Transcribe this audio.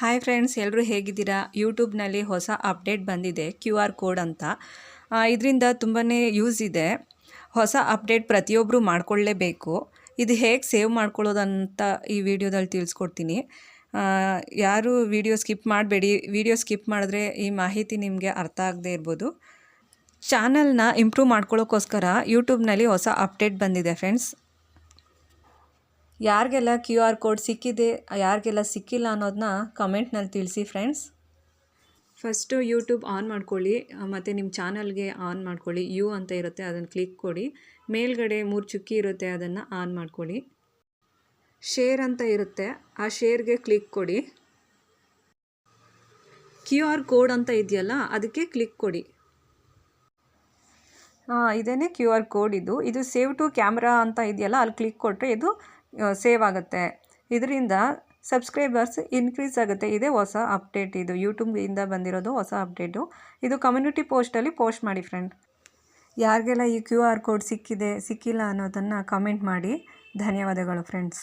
Hi friends ಎಲ್ಲರೂ ಹೇಗಿದ್ದೀರಾ? ಯೂಟ್ಯೂಬ್ನಲ್ಲಿ ಹೊಸ ಅಪ್ಡೇಟ್ ಬಂದಿದೆ, ಕ್ಯೂ ಆರ್ ಕೋಡ್ ಅಂತ. ಇದರಿಂದ ತುಂಬಾ ಯೂಸ್ ಇದೆ. ಹೊಸ ಅಪ್ಡೇಟ್ ಪ್ರತಿಯೊಬ್ಬರು ಮಾಡ್ಕೊಳ್ಳೇಬೇಕು. ಇದು ಹೇಗೆ ಸೇವ್ ಮಾಡ್ಕೊಳ್ಳೋದಂತ ಈ ವಿಡಿಯೋದಲ್ಲಿ ತಿಳಿಸ್ಕೊಡ್ತೀನಿ. ಯಾರು ವಿಡಿಯೋ ಸ್ಕಿಪ್ ಮಾಡಬೇಡಿ. ವಿಡಿಯೋ ಸ್ಕಿಪ್ ಮಾಡಿದ್ರೆ ಈ ಮಾಹಿತಿ ನಿಮಗೆ ಅರ್ಥ ಆಗದೆ ಇರ್ಬೋದು. ಚಾನಲ್ನ ಇಂಪ್ರೂವ್ ಮಾಡ್ಕೊಳ್ಳೋಕ್ಕೋಸ್ಕರ ಯೂಟ್ಯೂಬ್ನಲ್ಲಿ ಹೊಸ ಅಪ್ಡೇಟ್ ಬಂದಿದೆ ಫ್ರೆಂಡ್ಸ್ ಯಾರಿಗೆಲ್ಲ ಕ್ಯೂ ಆರ್ ಕೋಡ್ ಸಿಕ್ಕಿದೆ ಯಾರಿಗೆಲ್ಲ ಸಿಕ್ಕಿಲ್ಲ ಅನ್ನೋದನ್ನ ಕಮೆಂಟ್ನಲ್ಲಿ ತಿಳಿಸಿ ಫ್ರೆಂಡ್ಸ್. ಫಸ್ಟು ಯೂಟ್ಯೂಬ್ ಆನ್ ಮಾಡ್ಕೊಳ್ಳಿ ಮತ್ತು ನಿಮ್ಮ ಚಾನಲ್ಗೆ ಆನ್ ಮಾಡ್ಕೊಳ್ಳಿ. ಯು ಅಂತ ಇರುತ್ತೆ ಅದನ್ನು ಕ್ಲಿಕ್ ಕೊಡಿ. ಮೇಲ್ಗಡೆ ಮೂರು ಚುಕ್ಕಿ ಇರುತ್ತೆ ಅದನ್ನು ಆನ್ ಮಾಡ್ಕೊಳ್ಳಿ. ಶೇರ್ ಅಂತ ಇರುತ್ತೆ ಆ ಶೇರ್ಗೆ ಕ್ಲಿಕ್ ಕೊಡಿ. ಕ್ಯೂ ಆರ್ ಕೋಡ್ ಅಂತ ಇದೆಯಲ್ಲ ಅದಕ್ಕೆ ಕ್ಲಿಕ್ ಕೊಡಿ. ಇದೇ ಕ್ಯೂ ಆರ್ ಕೋಡ್ ಇದು. ಇದು ಸೇವ್ ಟು ಕ್ಯಾಮ್ರಾ ಅಂತ ಇದೆಯಲ್ಲ ಅಲ್ಲಿ ಕ್ಲಿಕ್ ಕೊಟ್ಟರೆ ಇದು ಸೇವ್ ಆಗುತ್ತೆ. ಇದರಿಂದ ಸಬ್ಸ್ಕ್ರೈಬರ್ಸ್ ಇನ್ಕ್ರೀಸ್ ಆಗುತ್ತೆ. ಇದೇ ಹೊಸ ಅಪ್ಡೇಟ್ ಇದು. ಯೂಟ್ಯೂಬಿಂದ ಬಂದಿರೋದು ಹೊಸ ಅಪ್ಡೇಟು ಇದು ಕಮ್ಯುನಿಟಿ ಪೋಸ್ಟಲ್ಲಿ ಪೋಸ್ಟ್ ಮಾಡಿ ಫ್ರೆಂಡ್ ಯಾರಿಗೆಲ್ಲ ಈ ಕ್ಯೂ ಆರ್ ಕೋಡ್ ಸಿಕ್ಕಿದೆ, ಸಿಕ್ಕಿಲ್ಲ ಅನ್ನೋದನ್ನು ಕಮೆಂಟ್ ಮಾಡಿ. ಧನ್ಯವಾದಗಳು ಫ್ರೆಂಡ್ಸ್